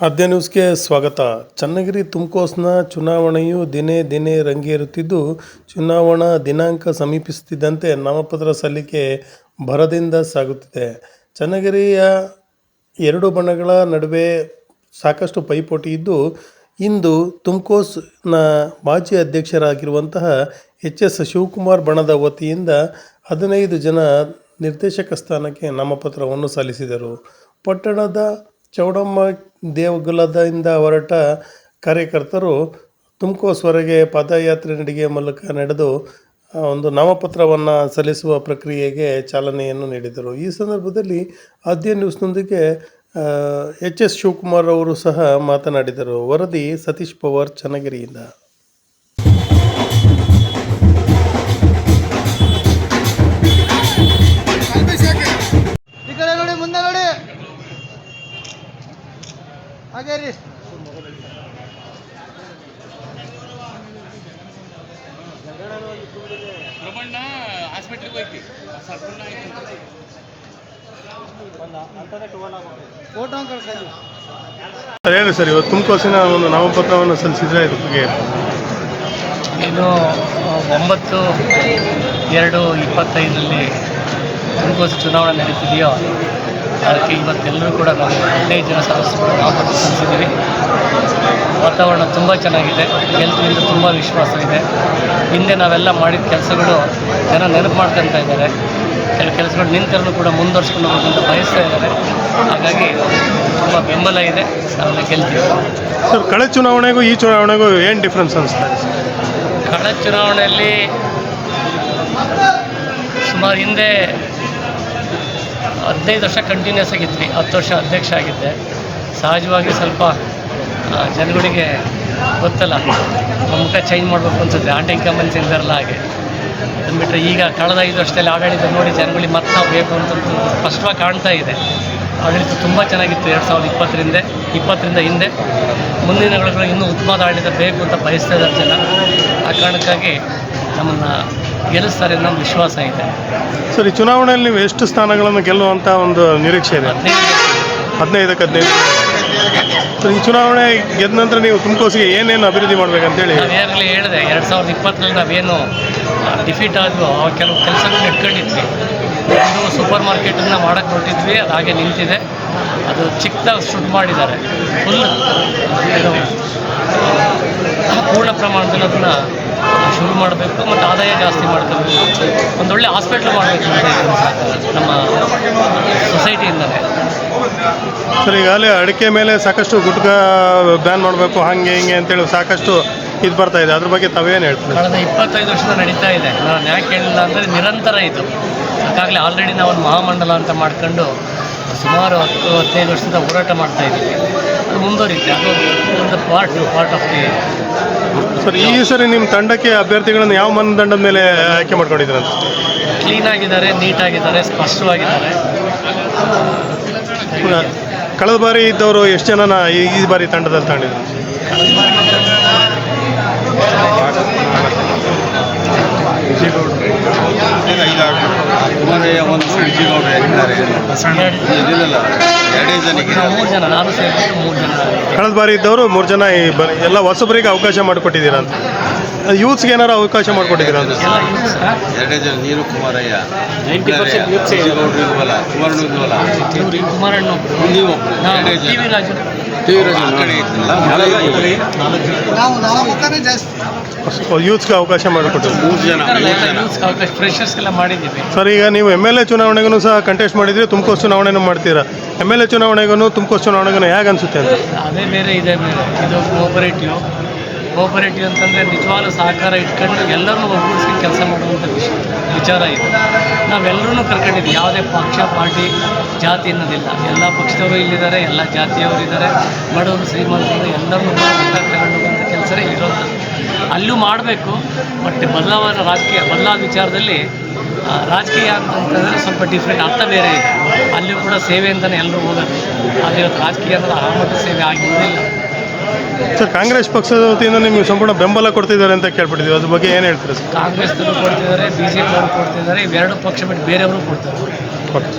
ಆದ್ಯ ನ್ಯೂಸ್ಗೆ ಸ್ವಾಗತ. ಚನ್ನಗಿರಿ ತುಮಕೋಸ್ನ ಚುನಾವಣೆಯು ದಿನೇ ದಿನೇ ರಂಗೇರುತ್ತಿದ್ದು, ಚುನಾವಣಾ ದಿನಾಂಕ ಸಮೀಪಿಸುತ್ತಿದ್ದಂತೆ ನಾಮಪತ್ರ ಸಲ್ಲಿಕೆ ಭರದಿಂದ ಸಾಗುತ್ತಿದೆ. ಚನ್ನಗಿರಿಯ ಎರಡು ಬಣಗಳ ನಡುವೆ ಸಾಕಷ್ಟು ಪೈಪೋಟಿ ಇದ್ದು, ಇಂದು ತುಮಕೋಸ್ನ ಮಾಜಿ ಅಧ್ಯಕ್ಷರಾಗಿರುವಂತಹ ಎಚ್ ಎಸ್ ಶಿವಕುಮಾರ್ ಬಣದ ವತಿಯಿಂದ ಹದಿನೈದು ಜನ ನಿರ್ದೇಶಕ ಸ್ಥಾನಕ್ಕೆ ನಾಮಪತ್ರವನ್ನು ಸಲ್ಲಿಸಿದರು. ಪಟ್ಟಣದ ಚೌಡಮ್ಮ ದೇವಗುಲದಿಂದ ಹೊರಟ ಕಾರ್ಯಕರ್ತರು ತುಮಕೋಸ್ವರೆಗೆ ಪಾದಯಾತ್ರೆ ನಡಿಗೆ ಮೂಲಕ ನಡೆದು ಒಂದು ನಾಮಪತ್ರವನ್ನು ಸಲ್ಲಿಸುವ ಪ್ರಕ್ರಿಯೆಗೆ ಚಾಲನೆಯನ್ನು ನೀಡಿದರು. ಈ ಸಂದರ್ಭದಲ್ಲಿ ಆದ್ಯ ನ್ಯೂಸ್ನೊಂದಿಗೆ ಎಚ್ ಎಸ್ ಶಿವಕುಮಾರ್ ಅವರು ಸಹ ಮಾತನಾಡಿದರು. ವರದಿ ಸತೀಶ್ ಪವಾರ್ ಚನ್ನಗಿರಿಯಿಂದ. ಪ್ರಬಣ್ಣ ಹಾಸ್ಪಿಟ್ಲಿಗೆ ಹೋಯ್ತಿ. ಸರ್ಪಣ್ಣ ಕಳ್ಸಲ್ಲಿ ಸರ್ ಇವತ್ತು ತುಮಕೋಸಿನ ಒಂದು ನಾಮಪತ್ರವನ್ನು ಸಲ್ಲಿಸಿದ್ರೆ ಇದ್ರ ಬಗ್ಗೆ ಇದು ಒಂಬತ್ತು ಎರಡು ಇಪ್ಪತ್ತೈದರಲ್ಲಿ ತುಮಕೂರು ಚುನಾವಣೆ ನಡೀತಿದೆಯೋ ಅದಕ್ಕೆ ಇವತ್ತೆಲ್ಲರೂ ಕೂಡ ನಾವು ಹದಿನೈದು ಜನ ಸದಸ್ಯರು ಸಲ್ಲಿಸಿದ್ದೀವಿ ವಾತಾವರಣ ತುಂಬ ಚೆನ್ನಾಗಿದೆ. ಗೆಲ್ತಿನಿಂದ ತುಂಬ ವಿಶ್ವಾಸ ಇದೆ ಹಿಂದೆ ನಾವೆಲ್ಲ ಮಾಡಿದ ಕೆಲಸಗಳು ಜನ ನೆನಪು ಮಾಡ್ಕೊತಾ ಇದ್ದಾರೆ. ಕೆಲವು ಕೆಲಸಗಳು ನಿಂತರೂ ಕೂಡ ಮುಂದುವರ್ಸ್ಕೊಂಡು ಹೋಗೋದಂತ ಬಯಸ್ತಾ ಇದ್ದಾರೆ. ಹಾಗಾಗಿ ತುಂಬ ಬೆಂಬಲ ಇದೆ. ನಾವೆಲ್ಲ ಗೆಲ್ತೀವಿ. ಸರ್ ಕಳೆ ಚುನಾವಣೆಗೂ ಈ ಚುನಾವಣೆಗೂ ಏನು ಡಿಫ್ರೆನ್ಸ್ ಅನಿಸ್ತಾ ಇದೆ ಕಳೆ ಚುನಾವಣೆಯಲ್ಲಿ ಸುಮಾರು ಹಿಂದೆ ಹದಿನೈದು ವರ್ಷ ಕಂಟಿನ್ಯೂಸ್ ಆಗಿದ್ವಿ, ಹತ್ತು ವರ್ಷ ಅಧ್ಯಕ್ಷ ಆಗಿದ್ದೆ. ಸಹಜವಾಗಿ ಸ್ವಲ್ಪ ಜನಗಳಿಗೆ ಗೊತ್ತಲ್ಲ ಮುಖ ಚೇಂಜ್ ಮಾಡಬೇಕು ಅನ್ಸುತ್ತೆ. ಆಂಟಿ ಕಂಪನಿ ಇದ್ದಾರಲ್ಲ ಹಾಗೆ. ಅದನ್ನು ಈಗ ಕಳೆದ ಐದು ವರ್ಷದಲ್ಲಿ ಆಡಳಿತ ನೋಡಿ ಜನಗಳಿಗೆ ಮತ್ತೆ ನಾವು ಬೇಕು ಅಂತ ಸ್ಪಷ್ಟವಾಗಿ ಕಾಣ್ತಾ ಇದೆ. ಆಡಳಿತ ತುಂಬ ಚೆನ್ನಾಗಿತ್ತು ಎರಡು ಸಾವಿರದ ಇಪ್ಪತ್ತರಿಂದ ಇಪ್ಪತ್ತರಿಂದ ಹಿಂದೆ. ಮುಂದಿನ ಇನ್ನೂ ಉತ್ತಮವಾದ ಆಡಳಿತ ಬೇಕು ಅಂತ ಬಯಸ್ತಾ ಇದ್ದಾರೆ ಜನ. ಆ ಕಾರಣಕ್ಕಾಗಿ ನಮ್ಮನ್ನು ಗೆಲ್ಲಿಸ್ತಾರೆ ಅನ್ನೋ ಒಂದು ವಿಶ್ವಾಸ ಇದೆ. ಸರಿ ಈ ಚುನಾವಣೆಯಲ್ಲಿ ನೀವು ಎಷ್ಟು ಸ್ಥಾನಗಳನ್ನು ಗೆಲ್ಲುವಂಥ ಒಂದು ನಿರೀಕ್ಷೆ ಇದೆ? ಹದಿನೈದು ಹದಿನೈದಕ್ಕೆ ಹದಿನೈದು. ಸರ್ ಈ ಚುನಾವಣೆ ಗೆದ್ದ ನಂತರ ನೀವು ತುಮಕೋಸಿಗೆ ಏನೇನು ಅಭಿವೃದ್ಧಿ ಮಾಡ್ಬೇಕಂತೇಳಿ? ನಾನು ಈಗಾಗಲೇ ಹೇಳಿದೆ ಎರಡು ಸಾವಿರದ ಇಪ್ಪತ್ತರಲ್ಲಿ ನಾವೇನು ಡಿಫೀಟ್ ಆದರೂ ಆ ಕೆಲವು ಕೆಲಸಗಳನ್ನ ಇಟ್ಕೊಂಡಿದ್ವಿ ಒಂದು ಸೂಪರ್ ಮಾರ್ಕೆಟನ್ನು ಮಾಡೋಕ್ಕೆ ಹೊರಟಿದ್ವಿ ಅದು ಹಾಗೆ ನಿಂತಿದೆ. ಅದು ಚಿಕ್ಕದಾಗಿ ಶುರು ಮಾಡಿದ್ದಾರೆ. ಫುಲ್ ಇದು ಪೂರ್ಣ ಪ್ರಮಾಣದಲ್ಲಿ ಅದನ್ನು ಶುರು ಮಾಡಬೇಕು ಮತ್ತು ಆದಾಯ ಜಾಸ್ತಿ ಮಾಡ್ಕೋಬೇಕು. ಒಂದೊಳ್ಳೆ ಹಾಸ್ಪಿಟ್ಲ್ ಮಾಡಬೇಕು ಅಂತ. ನಮ್ಮ ಸೊಸೈಟಿಯಿಂದಲೇ. ಸರ್ ಈಗಾಗಲೇ ಅಡಿಕೆ ಮೇಲೆ ಸಾಕಷ್ಟು ಗುಟ್ಕ ಬ್ಯಾನ್ ಮಾಡಬೇಕು ಹಾಗೆ ಹಿಂಗೆ ಅಂತೇಳಿ ಸಾಕಷ್ಟು ಇದು ಬರ್ತಾ ಇದೆ. ಅದ್ರ ಬಗ್ಗೆ ತಾವೇನು ಹೇಳ್ತೀರಿ? ಕಳೆದ ಇಪ್ಪತ್ತೈದು ವರ್ಷದ ನಡೀತಾ ಇದೆ. ನಾನು ಯಾಕೆ ಹೇಳಿಲ್ಲ ಅಂದರೆ ನಿರಂತರ ಇದು. ಅದಕ್ಕಾಗಲೇ ಆಲ್ರೆಡಿ ನಾವು ಒಂದು ಮಹಾಮಂಡಲ ಅಂತ ಮಾಡ್ಕೊಂಡು ಸುಮಾರು ಹತ್ತು ಹದಿನೈದು ವರ್ಷದಿಂದ ಹೋರಾಟ ಮಾಡ್ತಾ ಇದ್ದೀವಿ. ಅದು ಮುಂದುವರಿಯುತ್ತೆ. ಅದು ಒಂದು part part of the sir ಈ ಸರಿ ನಿಮ್ಮ ತಂಡಕ್ಕೆ ಅಭ್ಯರ್ಥಿಗಳನ್ನು ಯಾವ ಮಾನದಂಡದ ಮೇಲೆ ಆಯ್ಕೆ ಮಾಡ್ಕೊಂಡಿದ್ದೀರಂತ? ಕ್ಲೀನಾಗಿದ್ದಾರೆ ನೀಟಾಗಿದ್ದಾರೆ ಸ್ಪಷ್ಟವಾಗಿದ್ದಾರೆ. ಕಳೆದ ಬಾರಿ ಇದ್ದವರು ಎಷ್ಟು ಜನನ ಈ ಈ ಬಾರಿ ತಂಡದಲ್ಲಿ ತಗೊಂಡಿದ್ರು? ಒಂದು ವಿಜಯಗೌಡರು ಇದ್ದಾರೆ ಇದಿಲ್ಲ ಎರಡೇ ಜನಕ್ಕೆ ಮೂರು ಜನ ನಾನು ಸೇರಿಬಿಟ್ಟು ಮೂರು ಜನ. ಕಳೆದ ಬಾರಿ ಇದ್ದವರು ಮೂರು ಜನ ಈ ಬಾರಿ ಎಲ್ಲ ಹೊಸಬರಿಗೆ ಅವಕಾಶ ಮಾಡಿಕೊಟ್ಟಿದ್ದೀರಾ ಅಂತ? ಯೂತ್ಸ್ಗೆ ಏನಾರು ಅವಕಾಶ ಮಾಡಿಕೊಟ್ಟಿದ್ದೀರಾ ಅಂತ ನೀರು ಕುಮಾರಯ್ಯ. 90% youths ಏ? ಇರೋದು. ವಿಜಯಗೌಡರು ಇಲ್ವಲ್ಲ ಕುಮಾರಣ್ಣ ಇಲ್ವಲ್ಲ ಇವರು ಕುಮಾರಣ್ಣ ನೀವೊಬ್ರು ಟಿ ವಿ ರಾಜು. ಆ ಕಡೆ ಇತ್ತಲ್ಲ ನಾವು ನಾವು ಮುಖನೇ ಜಾಸ್ತಿ. ಯೂತ್ಸ್ಗೆ ಅವಕಾಶ ಮಾಡಿಕೊಟ್ಟಿದ್ರು ಮೂರು ಜನ ಮೂರು ಜನ. ಯೂತ್ಸ್ ಅವಕಾಶ ಫ್ರೆಶರ್ಸ್ಗೆಲ್ಲ ಮಾಡಿದ್ದೀವಿ. ಸರ್ ಈಗ ನೀವು ಎಂ ಎಲ್ ಎ ಚುನಾವಣೆಗೂ ಸಹ ಕಂಟೆಸ್ಟ್ ಮಾಡಿದ್ರಿ ತುಮಕೂರು ಚುನಾವಣೆನೂ ಮಾಡ್ತೀರಾ? ಎಂ ಎಲ್ ಎ ಚುನಾವಣೆಗೂ ತುಮಕೂರು ಚುನಾವಣೆಗೂ ಹೇಗೆ ಅನಿಸುತ್ತೆ ಅಂತ? ಅದೇ ಬೇರೆ ಇದೆ ಬೇರೆ. ಇದು ಕೋಪರೇಟಿವ್ ಕೋಪರೇಟಿವ್ ಅಂತಂದರೆ ನಿಜವಾದ ಸಹಕಾರ ಇಟ್ಕೊಂಡು ಎಲ್ಲರನ್ನೂ ಒಗ್ಗೂಡಿಸಿ ಕೆಲಸ ಮಾಡುವಂಥ ವಿಷ ವಿಚಾರ ಇದೆ. ನಾವೆಲ್ಲರೂ ಕರ್ಕೊಂಡಿದ್ವಿ ಯಾವುದೇ ಪಕ್ಷ, ಪಾರ್ಟಿ, ಜಾತಿ ಅನ್ನೋದಿಲ್ಲ. ಎಲ್ಲ ಪಕ್ಷದವರು ಇಲ್ಲಿದ್ದಾರೆ, ಎಲ್ಲ ಜಾತಿಯವರು ಇದ್ದಾರೆ. ಬಡವರು, ಶ್ರೀಮಂತರು ಎಲ್ಲರೂ ತಗೊಂಡು ಹೋಗುವಂಥ ಕೆಲಸನೇ ಇರೋದು. ಅಲ್ಲೂ ಮಾಡಬೇಕು, ಬಟ್ ಬದಲಾವಣೆ ರಾಜಕೀಯ ಬದಲಾದ ವಿಚಾರದಲ್ಲಿ ರಾಜಕೀಯ ಅಂತಂತಂದರೆ ಸ್ವಲ್ಪ ಡಿಫ್ರೆಂಟ್ ಅರ್ಥ ಬೇರೆ ಇದೆ. ಅಲ್ಲೂ ಕೂಡ ಸೇವೆ ಅಂತಲೇ ಎಲ್ಲರೂ ಹೋಗೋದು ಇವತ್ತು ರಾಜಕೀಯ ಅನ್ನೋದು ಆ ಮಟ್ಟ ಸೇವೆ ಆಗಿರೋದಿಲ್ಲ. ಸರ್ ಕಾಂಗ್ರೆಸ್ ಪಕ್ಷದ ವತಿಯಿಂದ ನಿಮಗೆ ಸಂಪೂರ್ಣ ಬೆಂಬಲ ಕೊಡ್ತಿದ್ದಾರೆ ಅಂತ ಕೇಳ್ಬಿಟ್ಟಿದ್ದೀವಿ. ಅದ್ರ ಬಗ್ಗೆ ಏನು ಹೇಳ್ತೀರಾ ಸರ್? ಕಾಂಗ್ರೆಸ್ ಕೊಡ್ತಿದ್ದಾರೆ ಬಿ ಜೆ ಪಿಯವರು ಕೊಡ್ತಿದ್ದಾರೆ ಇವೆರಡು ಪಕ್ಷ ಬಿಟ್ಟು ಬೇರೆಯವರು ಕೊಡ್ತಾರೆ. ಕೊಡಿ.